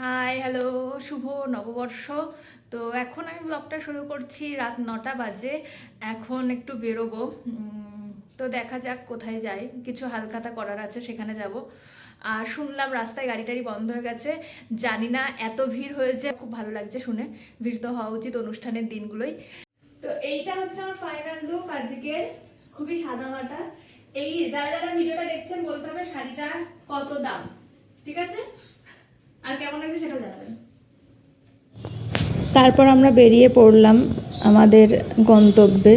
High, hello, শুভ নববর্ষ। তো এখন আমি ব্লগটা শুরু করছি রাত নটা বাজে। এখন একটু বেরোবো। তো দেখা যাক কোথায় যাই। কিছু হালখাতা করার আছে, সেখানে যাব। আর শুনলাম রাস্তায় গাড়ি টাড়ি বন্ধ হয়ে গেছে। জানি না, এত ভিড় হয়েছে। খুব ভালো লাগছে শুনে। ভিড় তো হওয়া উচিত অনুষ্ঠানের দিনগুলোই। তো এইটা হচ্ছে আমার ফাইনাল লুক আজকের। খুবই সাদামাটা এই যারা যারা ভিডিওটা দেখছেন, বলতে হবে শাড়িটা কত দাম? ঠিক আছে? আর কেমন লাগছে জানাবেন। তারপর আমরা বেরিয়ে পড়লাম আমাদের গন্তব্যে।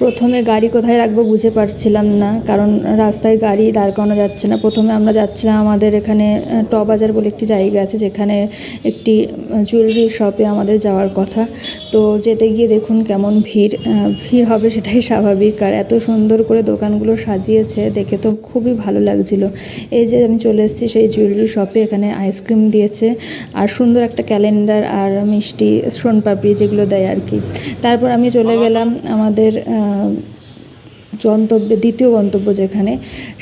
প্রথমে গাড়ি কোথায় রাখব বুঝে পারছিলাম না কারণ রাস্তায় গাড়ি দাঁড় করানো যাচ্ছে না। প্রথমে আমরা যাচ্ছিলাম আমাদের এখানে বাজার বলে একটি জায়গা আছে যেখানে একটি জুয়েলারি শপে আমাদের যাওয়ার কথা। তো যেতে গিয়ে দেখুন কেমন ভিড় ভিড় হবে সেটাই স্বাভাবিক। আর এত সুন্দর করে দোকানগুলো সাজিয়েছে দেখে তো খুবই ভালো লাগছিল। এই যে আমি চলে এসেছি সেই জুয়েলারি শপে এখানে আইসক্রিম দিয়েছে আর সুন্দর একটা ক্যালেন্ডার আর মিষ্টি সোনপাপড়ি যেগুলো দেয় আর কি। তারপর আমি চলে গেলাম আমাদের গন্তব্যে, দ্বিতীয় গন্তব্য যেখানে,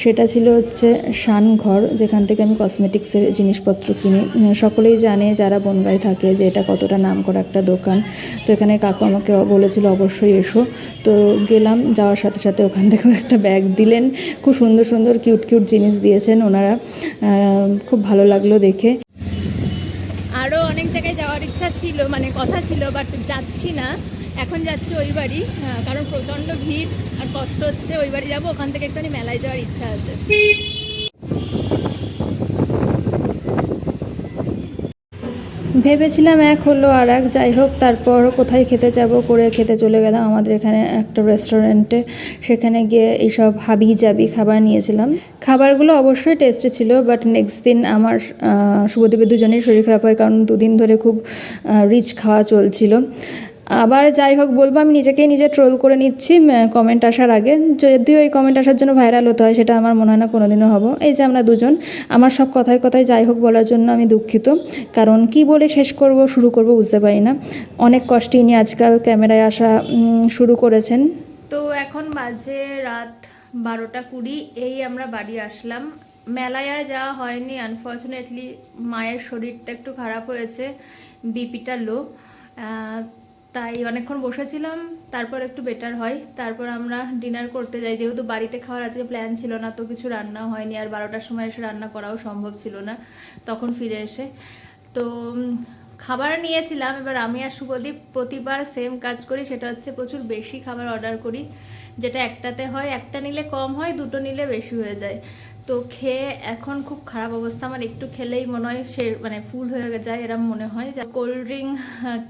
সেটা ছিল হচ্ছে শানঘর, যেখান থেকে আমি কসমেটিক্সের জিনিসপত্র কিনি। সকলেই জানে, যারা বনগাঁয় থাকে, যে এটা কতটা নাম করা একটা দোকান। তো এখানে কাকু আমাকে বলেছিল, অবশ্যই এসো। তো গেলাম, যাওয়ার সাথে সাথে ওখান থেকেও একটা ব্যাগ দিলেন। খুব সুন্দর সুন্দর কিউট কিউট জিনিস দিয়েছেন ওনারা। খুব ভালো লাগল দেখে। আরও অনেক জায়গায় যাওয়ার ইচ্ছা ছিল মানে কথা ছিল বাট যাচ্ছি না। এখন যাচ্ছি ওই বাড়ি আহ, কারণ প্রচণ্ড ভিড় আর কষ্ট হচ্ছে ওই বাড়ি যাব ওখান থেকে একটুখানি মেলায় যাওয়ার ইচ্ছা আছে। ভেবেছিলাম এক হলো আর এক যাই হোক তারপর কোথায় খেতে যাব করে খেতে চলে গেলাম আমাদের এখানে একটা রেস্টুরেন্টে সেখানে গিয়ে এইসব হাবি জাবি খাবার নিয়েছিলাম। খাবারগুলো অবশ্যই টেস্টি ছিল বাট নেক্সট দিন আমার আহ, শুভদীপের দুজনেই শরীর খারাপ হয় কারণ দুদিন ধরে খুব রিচ খাওয়া চলছিল। আবার যাই হোক বলব, আমি নিজেকেই নিজে ট্রোল করে নিচ্ছি কমেন্ট আসার আগে। যদিও এই কমেন্ট আসার জন্য ভাইরাল হতে হয়, সেটা আমার মনে হয় না কোনোদিনও হব। এই যে আমরা দুজন, আমার সব কথায় কথায় যাই হোক বলার জন্য আমি দুঃখিত। কারণ কি বলে শেষ করব, শুরু করব বুঝতে পারি না। অনেক কষ্টে ইনি আজকাল ক্যামেরায় আসা শুরু করেছেন। তো এখন বাজে রাত বারোটা কুড়ি, এই আমরা বাড়ি আসলাম। মেলায় আর যাওয়া হয়নি আনফর্চুনেটলি মায়ের শরীরটা একটু খারাপ হয়েছে বিপিটা লো তাই অনেকক্ষণ বসেছিলাম, তারপর একটু বেটার হয়। তারপর আমরা ডিনার করতে যাই। যেহেতু বাড়িতে খাওয়ার আজকে প্ল্যান ছিল না, তো কিছু রান্নাও হয়নি, আর বারোটার সময় এসে রান্না করাও সম্ভব ছিল না। তখন ফিরে এসে। তো খাবার নিয়েছিলাম, এবার আমি আর শুভদীপ প্রতিবার সেম কাজ করি, সেটা হচ্ছে প্রচুর বেশি খাবার অর্ডার করি, যেটা একটাতে হয়, একটা নিলে কম হয়, দুটো নিলে বেশি হয়ে যায়। তো খেয়ে এখন খুব খারাপ অবস্থা, আমার একটু খেলেই মনে হয় সে মানে ফুল হয়ে যায়, এরম মনে হয়। যা কোল্ড ড্রিঙ্ক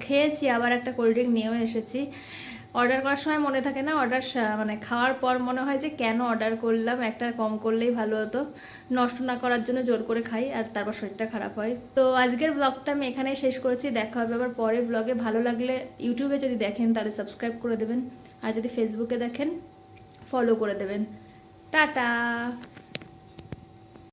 খেয়েছি, আবার একটা কোল্ড ড্রিঙ্ক নিয়েও এসেছি। অর্ডার করার সময় মনে থাকে না অর্ডার মানে খাওয়ার পর মনে হয় যে কেন অর্ডার করলাম, একটা কম করলেই ভালো হতো। নষ্ট না করার জন্য জোর করে খাই আর তারপর শরীরটা খারাপ হয়। তো আজকের ব্লগটা আমি এখানেই শেষ করেছি, দেখা হবে আবার পরের ব্লগে ভালো লাগলে ইউটিউবে যদি দেখেন তাহলে সাবস্ক্রাইব করে দেবেন। আর যদি ফেসবুকে দেখেন ফলো করে দেবেন। টাটা!